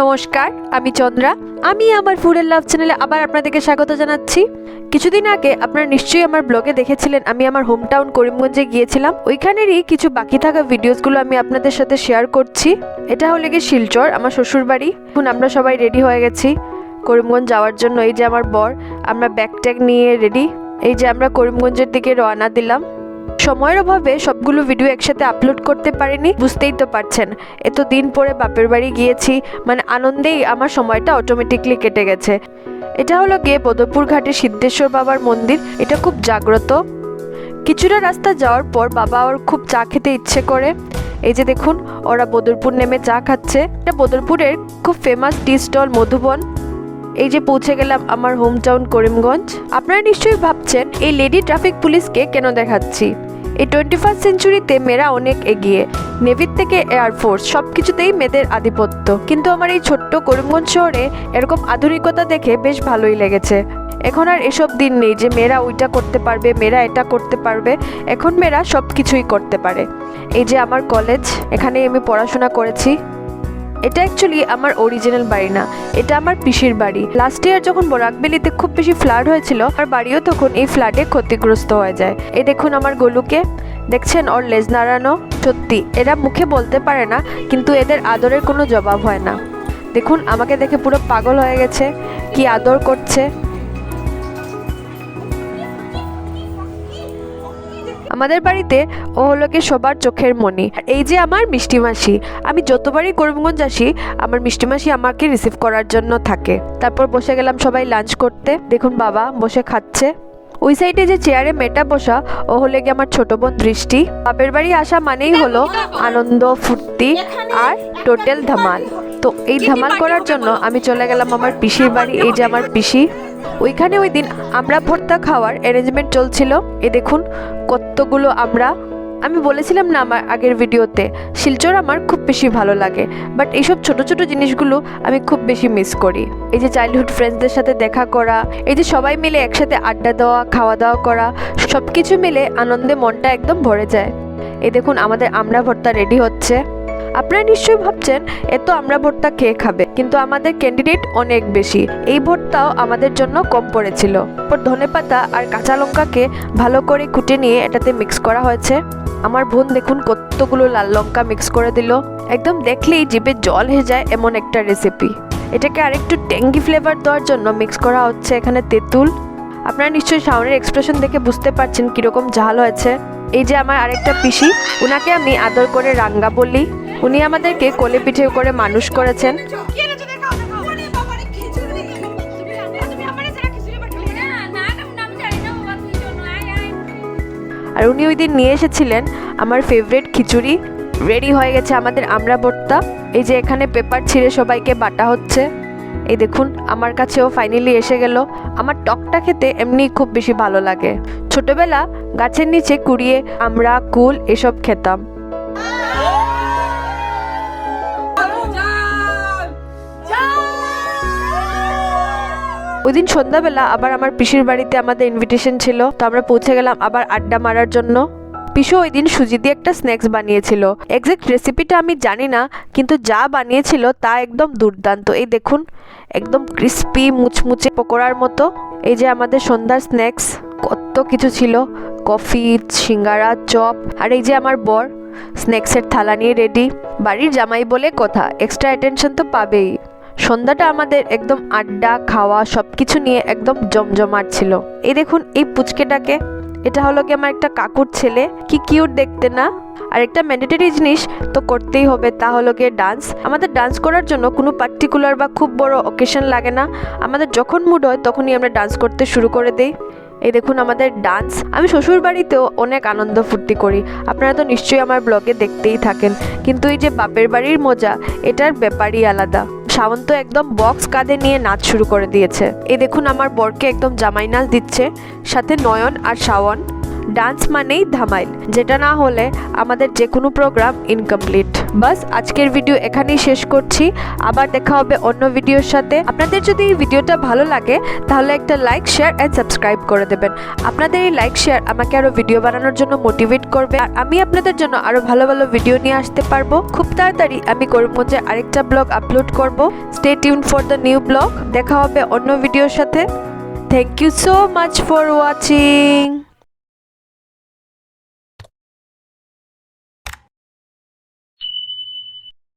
নমস্কার, আমি চন্দ্রা। আমি আমার ফুড লাভ চ্যানেলে আবার আপনাদেরকে স্বাগত জানাচ্ছি। কিছুদিন আগে আপনারা নিশ্চয়ই আমার ব্লগে দেখেছিলেন, আমি আমার হোম টাউন করিমগঞ্জে গিয়েছিলাম। ওইখানেরই কিছু বাকি থাকা ভিডিওসগুলো আমি আপনাদের সাথে শেয়ার করছি। এটা হলে গিয়ে শিলচর, আমার শ্বশুর বাড়ি এখন আমরা সবাই রেডি হয়ে গেছি করিমগঞ্জ যাওয়ার জন্য। এই যে আমার বর, আমরা ব্যাগ ট্যাগ নিয়ে রেডি এই যে আমরা করিমগঞ্জের দিকে রওনা দিলাম। সময়ের অভাবে সবগুলো ভিডিও একসাথে আপলোড করতে পারিনি, বুঝতেই তো পারছেন। এত দিন পরে বাপের বাড়ি গিয়েছি মানে আনন্দেই আমার সময়টা অটোমেটিকলি কেটে গেছে। এটা হলো গিয়ে বদরপুর ঘাটে সিদ্ধেশ্বর বাবার মন্দির, এটা খুব জাগ্রত। কিছুটা রাস্তা যাওয়ার পর বাবা ওর খুব চা খেতে ইচ্ছে করে। এই যে দেখুন, ওরা বদরপুর নেমে চা খাচ্ছে। এটা বদরপুরের খুব ফেমাস টি স্টল মধুবন। এই যে পৌঁছে গেলাম আমার হোম টাউন করিমগঞ্জ। আপনারা নিশ্চয়ই ভাবছেন, এই লেডি ট্রাফিক পুলিশকে কেন দেখাচ্ছি? এই টোয়েন্টি ফার্স্ট সেঞ্চুরিতে মেয়েরা অনেক এগিয়ে। নেভির থেকে এয়ারফোর্স সব কিছুতেই মেয়েদের আধিপত্য। কিন্তু আমার এই ছোট্ট করিমগঞ্জ শহরে এরকম আধুনিকতা দেখে বেশ ভালোই লেগেছে। এখন আর এসব দিন নেই যে মেয়েরা ওইটা করতে পারবে, মেয়েরা এটা করতে পারবে। এখন মেয়েরা সব কিছুই করতে পারে। এই যে আমার কলেজ এখানেই আমি পড়াশোনা করেছি। এটা অ্যাকচুয়ালি আমার অরিজিনাল বাড়ি না, এটা আমার পিসির বাড়ি। লাস্ট ইয়ার যখন বরাকবেলিতে খুব বেশি ফ্লাড হয়েছিল আর বাড়িও তখন এই ফ্লাডে ক্ষতিগ্রস্ত হয়ে যায়। এ দেখুন আমার গোলুকে, দেখছেন ওর লেজ নাড়ানো, সত্যি, এরা মুখে বলতে পারে না, কিন্তু এদের আদরের কোনো জবাব হয় না। দেখুন, আমাকে দেখে পুরো পাগল হয়ে গেছে, কি আদর করছে। আমাদের বাড়িতে ও হলো কি সবার চোখের আর এই যে আমার মিষ্টি মাসি, আমি যতবারই করিমগঞ্জ আসি, আমার মিষ্টি মাসি আমাকে রিসিভ করার জন্য থাকে। তারপর বসে গেলাম সবাই লাঞ্চ করতে। দেখুন বাবা বসে খাচ্ছে। ওই সাইডে যে চেয়ারে মেটা বসা, ও হলে গিয়ে আমার ছোট বোন দৃষ্টি। বাপের বাড়ি আসা মানেই হলো আনন্দ, ফুর্তি আর টোটাল ধামাল। তো এই ধামাল করার জন্য আমি চলে গেলাম আমার পিসির বাড়ি, এই যে আমার পিসি। ওইখানে ওই দিন আমরা ভর্তা খাওয়ার অ্যারেঞ্জমেন্ট চলছিল। এ দেখুন কতগুলো আমরা, আমি বলেছিলাম না আমার আগের ভিডিওতে, শিলচর আমার খুব বেশি ভালো লাগে বাট এইসব ছোট ছোট জিনিসগুলো আমি খুব বেশি মিস করি। এই যে চাইল্ডহুড ফ্রেন্ডসদের সাথে দেখা করা, এই যে সবাই মিলে একসাথে আড্ডা দেওয়া, খাওয়া দাওয়া করা সব কিছু মিলে আনন্দে মনটা একদম ভরে যায়। এই দেখুন আমাদের আমরা ভর্তা রেডি হচ্ছে। আপনারা নিশ্চয়ই ভাবছেন, এত আমরা ভর্তা খেয়ে খাবে? কিন্তু আমাদের ক্যান্ডিডেট অনেক বেশি। এই ভর্তাও আমাদের জন্য কম পড়েছিল। পর ধনেপাতা আর কাঁচা লঙ্কাকে ভালো করে কুটে নিয়ে এটাতে মিক্স করা হয়েছে। আমার বোন দেখুন কতগুলো লাল লঙ্কা মিক্স করে দিল। একদম দেখলেই জিভে জল হয়ে যায় এমন একটা রেসিপি এটাকে আরেকটু ট্যাঙ্গি ফ্লেভার দেওয়ার জন্য মিক্স করা হচ্ছে এখানে তেঁতুল। আপনারা নিশ্চয়ই শাওনের এক্সপ্রেশন দেখে বুঝতে পারছেন কীরকম ঝাল হয়েছে। এই যে আমার আরেকটা পিসি ওনাকে আমি আদর করে রাঙ্গা বলি। উনি আমাদেরকে কোলে পিঠে করে মানুষ করেছেন। আর উনি ওই দিন নিয়ে এসেছিলেন আমার ফেভারিট খিচুড়ি। রেডি হয়ে গেছে আমাদের আমরা ভর্তা। এই যে এখানে পেপার ছিঁড়ে সবাইকে বাটা হচ্ছে। এই দেখুন, আমার কাছেও ফাইনালি এসে গেল। আমার টকটা খেতে এমনি খুব বেশি ভালো লাগে। ছোটবেলা গাছের নিচে কুড়িয়ে আমরা কুল এসব খেতাম। ওই দিন সন্ধ্যাবেলা আবার আমার পিসির বাড়িতে আমাদের ইনভিটেশন ছিল, তো আমরা পৌঁছে গেলাম আবার আড্ডা মারার জন্য। পিসু ওই দিন সুজি দিয়ে একটা স্ন্যাক্স বানিয়েছিল। এক্সাক্ট রেসিপিটা আমি জানি না, কিন্তু যা বানিয়েছিল তা একদম দুর্দান্ত। এই দেখুন, একদম ক্রিস্পি মুচমুচে পকোড়ার মতো। এই যে আমাদের সন্ধ্যার স্ন্যাক্স কত কিছু ছিল। কফি, সিঙ্গারা, চপ, আর এই যে আমার বর স্ন্যাক্সের থালা নিয়ে রেডি বাড়ির জামাই বলে কথা এক্সট্রা অ্যাটেনশন তো পাবেই। সন্ধ্যাটা আমাদের একদম আড্ডা, খাওয়া সব কিছু নিয়ে একদম জমজমাট ছিল। এই দেখুন, এই পুচকেটাকে। এটা হলো কি আমার একটা কাকুর ছেলে। কি কিউট দেখতে না? আর একটা ম্যান্ডেটরি জিনিস তো করতেই হবে, তা হলো গিয়ে ডান্স আমাদের ডান্স করার জন্য কোনো পার্টিকুলার বা খুব বড় অকেশন লাগে না। আমাদের যখন মুড হয়, তখনই আমরা ডান্স করতে শুরু করে দিই। এই দেখুন আমাদের ডান্স আমি শ্বশুর বাড়িতেও অনেক আনন্দ ফুর্তি করি। আপনারা তো নিশ্চয়ই আমার ব্লগে দেখতেই থাকেন। কিন্তু এই যে বাপের বাড়ির মজা, এটার ব্যাপারই আলাদা। শাওন একদম বক্স কাঁধে নিয়ে নাচ শুরু করে দিয়েছে। এ দেখুন আমার বরকে একদম জামাই নাচ দিচ্ছে, সাথে নয়ন আর শাওন। ডান্স মানেই ধামাইল। যেটা না হলে আমাদের যে কোনো প্রোগ্রাম ইনকমপ্লিট। বাস, আজকের ভিডিও এখানেই শেষ করছি। আবার দেখা হবে অন্য ভিডিওর সাথে। আপনাদের যদি এই ভিডিওটা ভালো লাগে, তাহলে একটা লাইক শেয়ার অ্যান্ড সাবস্ক্রাইব করে দেবেন। আপনাদের এই লাইক শেয়ার আমাকে আরও ভিডিও বানানোর জন্য মোটিভেট করবে। আর আমি আপনাদের জন্য আরও ভালো ভালো ভিডিও নিয়ে আসতে পারব। খুব তাড়াতাড়ি আমি করিমগঞ্জে আরেকটা ব্লগ আপলোড করব। Stay tune for the new blog. দেখা হবে অন্য ভিডিওর সাথে। Thank you so much for watching